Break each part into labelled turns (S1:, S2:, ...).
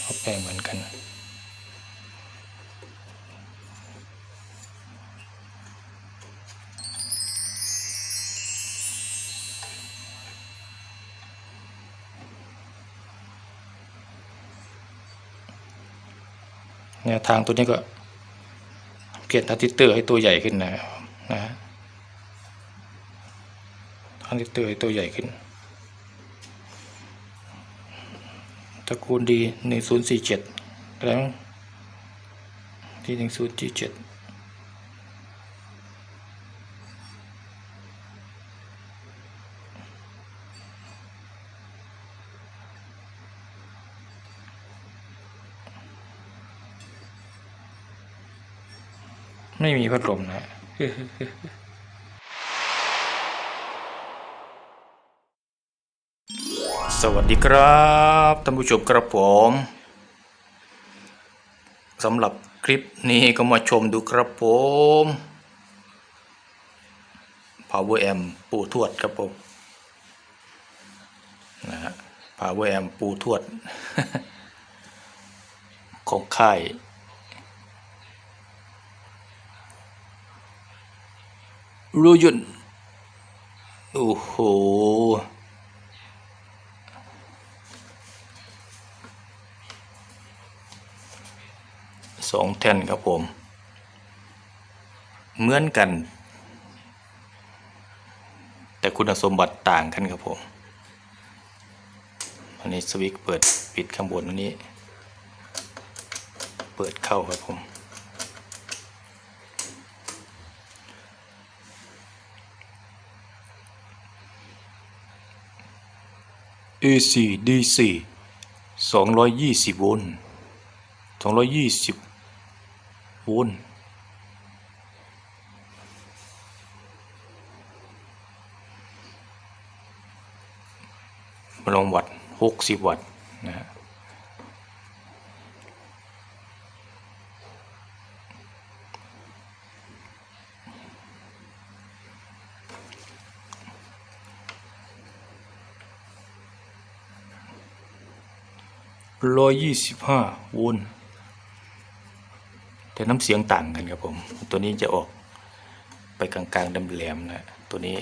S1: เขาแปลงเหมือนกันแนวทางตัวนี้ก็ เปลี่ยนทรานซิเตอร์ให้ตัวใหญ่ขึ้นนะนะฮะทรานซิเตอร์ให้ตัวใหญ่ขึ้น ตระกูลดีหนึ่งศูนย์สี่เจ็ดอะไรมั้งที่หนึ่งศูนย์สี่เจ็ดไม่มีพัดลมนะ สวัสดีครับท่านผู้ชมครับผมสำหรับคลิปนี้ก็มาชมดูครับผม Power Amp ปูทวดครับผมนะฮะ Power Amp ปูทวด ของค่าย รูยุนโอ้โห สองแท่นครับผม เหมือนกัน แต่คุณสมบัติต่างกันครับผม อันนี้สวิตช์เปิดปิดข้างบนอันนี้ เปิดเข้าครับผม AC DC 220โวลต์220โว ลต์มาลงวัด60วัตต์นะฮะร้อยยี่สิบห้าโวลต์ แต่น้ำเสียงต่างกันครับผม ตัวนี้จะออกไปกลางๆดำแหลมนะตัวนี้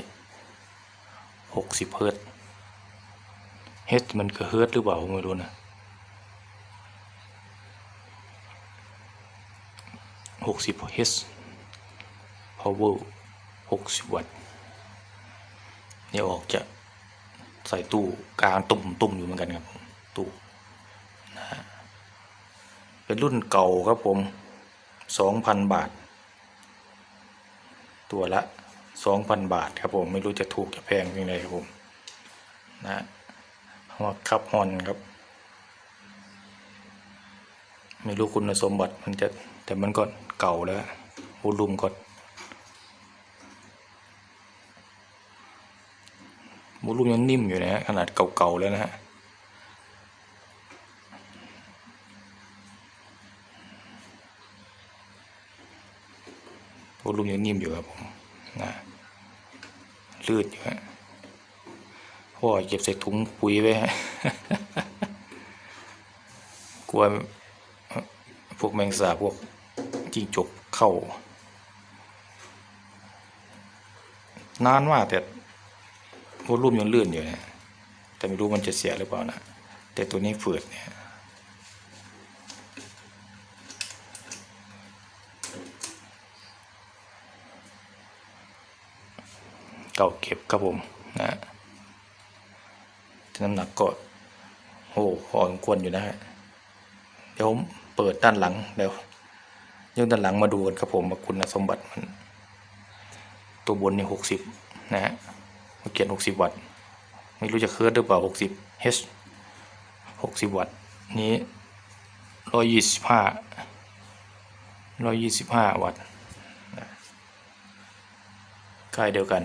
S1: หกสิบเฮิร์ตเฮิร์ตมันคือเฮิร์ตหรือเปล่าผมไม่รู้นะหกสิบเฮิร์ตซ์ power หกสิบวัตต์นี่ออกจะใส่ตู้กลางตุ่มตุ่มๆอยู่เหมือนกันครับตู้นะเป็นรุ่นเก่าครับผม สองพันบาท ตัวละสองพันบาทครับผมไม่รู้จะถูกจะแพงยังไงครับผมนะหัวคับฮอนครับ ไม่รู้คุณสมบัติมันจะแต่มันก็เก่าแล้ววอลลุ่มก็วอลลุ่มยังนิ่มอยู่นะฮะขนาดเก่าๆแล้วนะฮะ โอ้ลุงยังนิ่มอยู่ครับผมนะลืดอยู่ฮะพ่อเก็บใส่ถุงปุ๋ยไว้ฮะกลัวพวกแมงสาพวกจิ้งจกเข้า นานมากแต่โวลุ่มยังลื่นอยู่นะแต่ไม่รู้มันจะเสียหรือเปล่านะแต่ตัวนี้ฝืดเนี่ย เก่าเก็บครับผมนะน้ำหนักก็โอ้พอสมควรอยู่นะฮะเดี๋ยวผมเปิดด้านหลังเดี๋ยวยกด้านหลังมาดูกันครับผมว่าคุณสมบัติมัน ตัวบนนี่หกสิบนะฮะเขียนหกสิบวัตต์ไม่รู้จะเคิร์ดหรือเปล่าหกสิบ H หกสิบวัตต์นี้ร้อยยี่สิบห้าร้อยยี่สิบห้าวัตต์ใกล้เดียวกัน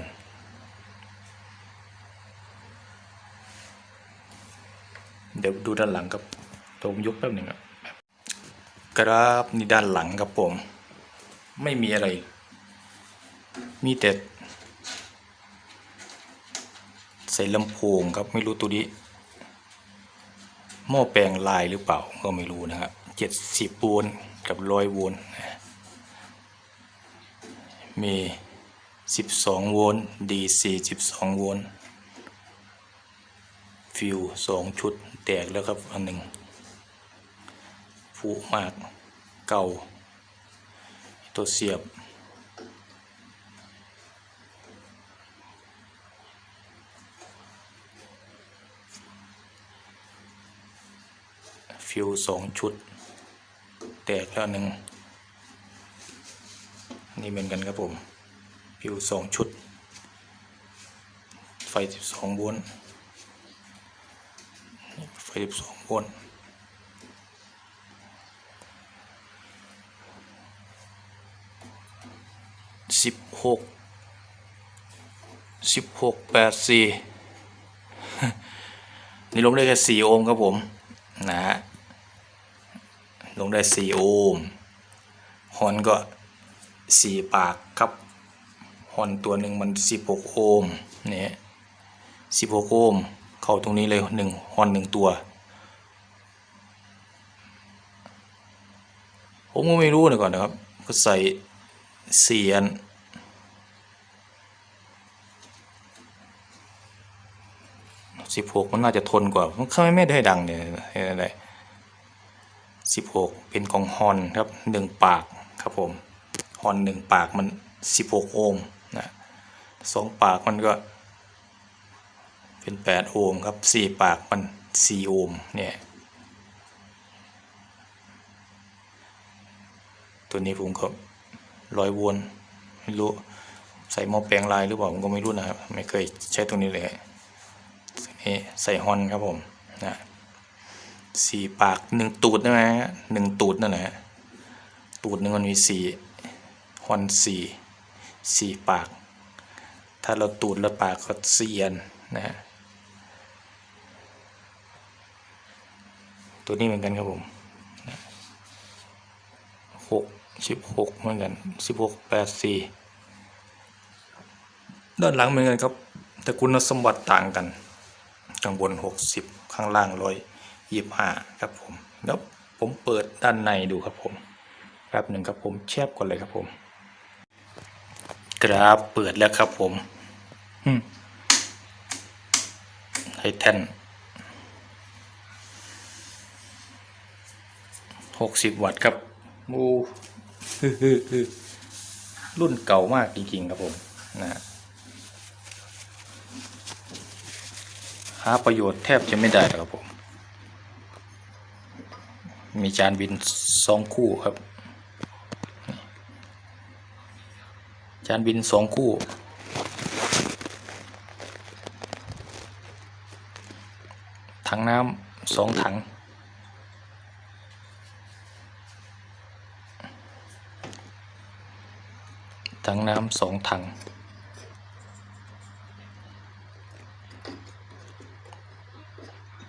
S1: เดี๋ยวดูด้านหลังครับตัวผมยกแป๊บหนึ่งครับครับนี่ด้านหลังครับผม ไม่มีอะไร มีแต่ใส่ลำโพงครับไม่รู้ตัวนี้หม้อแปลงลายหรือเปล่าก็ไม่รู้นะครับเจ็ดสิบโวลต์กับร้อยโวลต์มีสิบสองโวลต์ DC สิบสองโวลต์ ฟิวสองชุดแตกแล้วครับอันหนึ่งฟุมากเก่า ตัวเสียบ ฟิวสองชุด แตกแล้วหนึ่งนี่เหมือนกันครับผม ฟิวสองชุด ไฟสิบสองโวลต์ ไฟสิบสองโวลต์สิบหกสิบหกแปดสี่นี่ลงได้แค่สี่โอห์มครับผม นะฮะลงได้สี่โอห์มฮอนก็สี่ปากครับฮอนตัวหนึ่งมันสิบหกโอห์มเนี่ยสิบหกโอห์ม เข้าตรงนี้เลยหนึ่งฮอนหนึ่งตัว ผมก็ไม่รู้นะก่อนนะครับ ก็ใส่สี่อันสิบหกมันน่าจะทนกว่ามันทำไมไม่ได้ดังเนี่ยอะไรสิบหกเป็นของฮอนครับหนึ่งปากครับผมฮอนหนึ่งปากมันสิบหกโอห์มนะสองปากมันก็ เป็นแปดโอห์มครับสี่ปากมันสี่โอห์มเนี่ย ตัวนี้ผมก็ร้อยวนไม่รู้ใส่หม้อแปลงลายหรือเปล่าผมก็ไม่รู้นะครับ ไม่เคยใช้ตรงนี้เลยนี่ใส่ฮอนครับผมนะสี่ปากหนึ่งตูดนะฮะหนึ่งตูดนั่นแหละตูดหนึ่งมันมีสี่ฮอนสี่สี่ปาก ถ้าเราตูดแล้วปากก็เสียนนะฮะ ตัวนี้เหมือนกันครับผมหกสิบหกเหมือนกันสิบหกแปดสี่ด้านหลังเหมือนกันครับ แต่คุณสมบัติต่างกันข้างบนหกสิบข้างล่างร้อยยี่ห้าครับผมแล้วผมเปิดด้านในดูครับผมแป๊บหนึ่งครับผมแชบก่อนเลยครับผม กราฟเปิดแล้วครับผมอืมไททัน หกสิบวัตต์ครับโอ้รุ่นเก่ามากจริงๆครับผมนะฮะหาประโยชน์แทบจะไม่ได้แล้วครับผม มีจานบินสองคู่ครับ จานบินสองคู่ ถังน้ำสองถัง ถังน้ำสองถัง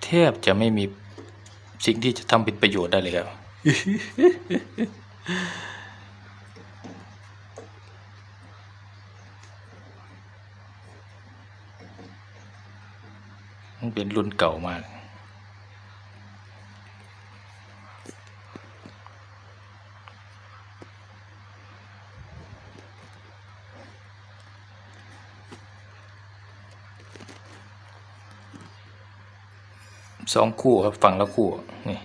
S1: แทบจะไม่มีสิ่งที่จะทำเป็นประโยชน์ได้เลยครับ มันเป็นรุ่นเก่ามาก สองคู่ครับฝั่งละคู่นี่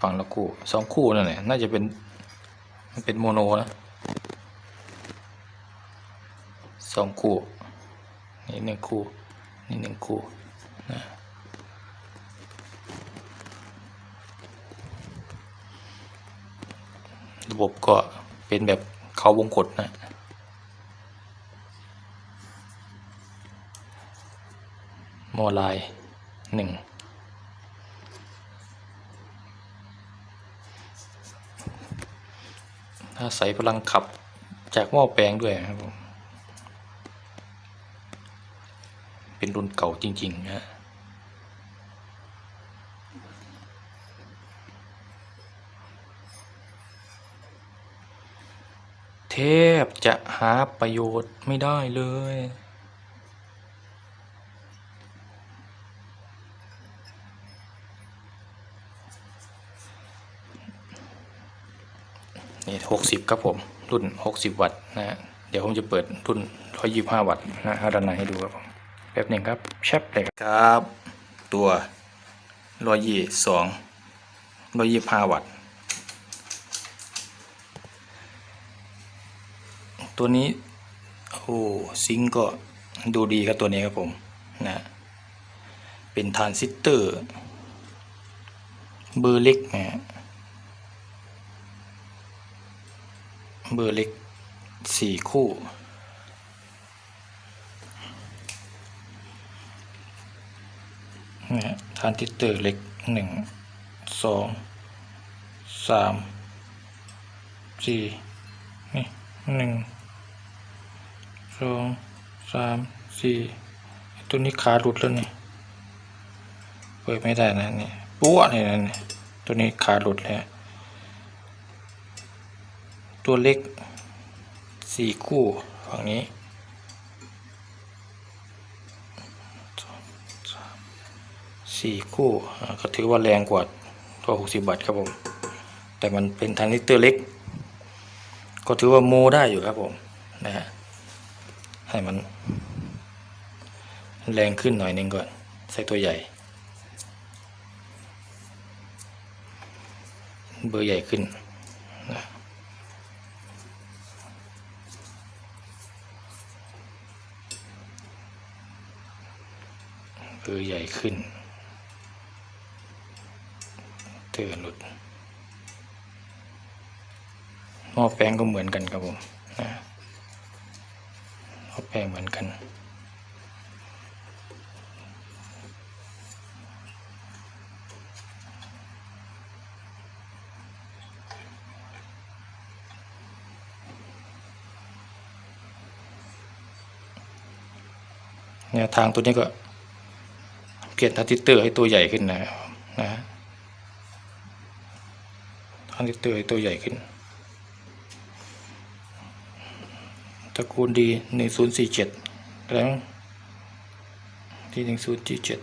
S1: ฝั่งละคู่สองคู่นั่นแหละน่าจะเป็นมันเป็นโมโนนะสองคู่นี่หนึ่งคู่นี่หนึ่งคู่นะระบบก็เป็นแบบเขาวงกดนะ โมไลายหนึ่งถ้าใส่พลังขับจากหม้อแปลงด้วยครับผมเป็นรุ่นเก่าจริง ๆ นะฮะแทบจะหาประโยชน์ไม่ได้เลย นี่หกสิบครับผม รุ่นหกสิบวัตต์นะฮะเดี๋ยวผมจะเปิดรุ่นร้อยยี่ห้าวัตต์นะฮะด้านในให้ดูครับผมแป๊บหนึ่งครับแชปเลยครับ ตัวร้อยยี่สองร้อยยี่ห้าวัตต์ตัวนี้โอ้ซิงก็ดูดีครับตัวนี้ครับผมนะเป็นทรานซิสเตอร์เบอร์เล็กนะฮะ เบอร์เล็กสี่คู่นะฮะทานซิสเตอร์เล็กหนึ่งสองสามสี่นี่หนึ่งสองสามสี่ตัวนี้ขาหลุดแล้วนี่เปิดไม่ได้นะนี่ปั้วเลยนะนี่ตัวนี้ขาหลุดแล้ว ตัวเล็กสี่คู่ฝั่งนี้สี่คู่ก็ถือว่าแรงกว่าตัวหกสิบบาทครับผม แต่มันเป็นทรานซิสเตอร์เล็ก ก็ถือว่าโมได้อยู่ครับผมนะฮะให้มัน แรงขึ้นหน่อยนึงก่อน ใส่ตัวใหญ่ เบอร์ใหญ่ขึ้นนะ เบอใหญ่ขึ้นเตือนหลุด หม้อแปลงก็เหมือนกันครับผมนะหม้อแปลงเหมือนกัน แนวทางตัวนี้ก็ เปลี่ยนทรานซิเตอร์ให้ตัวใหญ่ขึ้นนะนะฮะทรานซิเตอร์ให้ตัวใหญ่ขึ้นตระกูลดีหนึ่งศูนย์สี่เจ็ดแล้วที่หนึ่งศูนย์สี่เจ็ด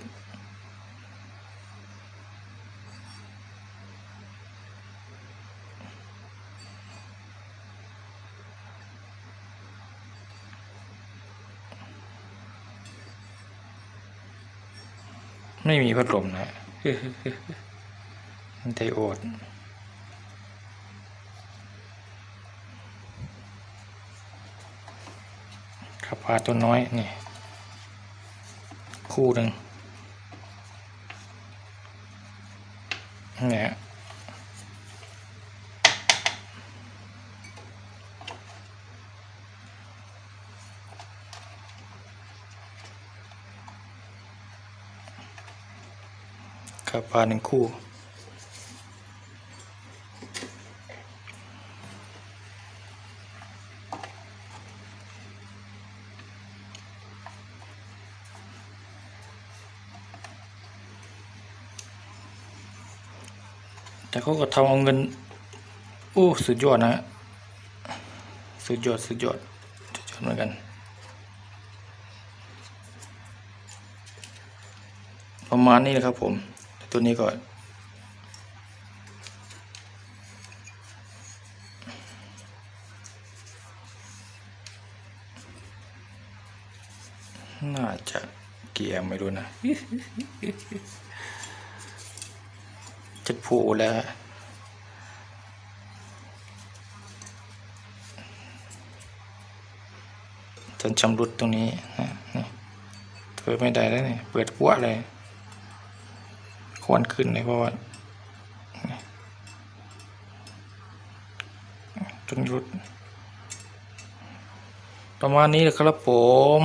S1: ไม่มีพัดลมนะไดโอดขับพาตัวน้อยนี่ คู่หนึ่งเนี่ย ขับพาหนึ่งคู่ แต่เขาก็ทำเอาเงินโอ้สุดยอดนะ สุดยอด สุดยอด สุดยอดเหมือนกันประมาณนี้นะครับผม ตัวนี้ก็น่าจะเกียร์ไม่รู้นะ จะผูแล้วฮะจนชำรุดตรงนี้นะนี่เปิดไม่ได้แล้วนี่เปิดปัวเลย ควันขึ้นเลยเพราะว่านี่จนรุด ประมาณนี้เลยครับผม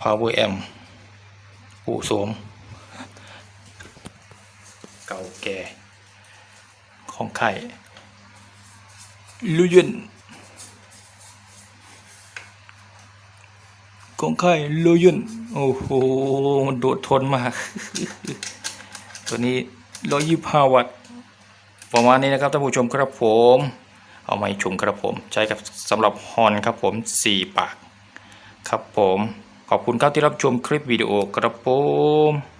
S1: Power M ปู่โสม เก่าแก่ ของไข่ลุยนของไข่ายลุยน โอ้โหมันโดดทนมาก ตัวนี้ร้อยยี่ห้าวัตต์ประมาณนี้นะครับท่านผู้ชมครับผม เอามาชมครับผม ใช้กับสำหรับฮอนครับผมสี่ปาก ครับผม ขอบคุณครับที่รับชมคลิปวิดีโอครับผม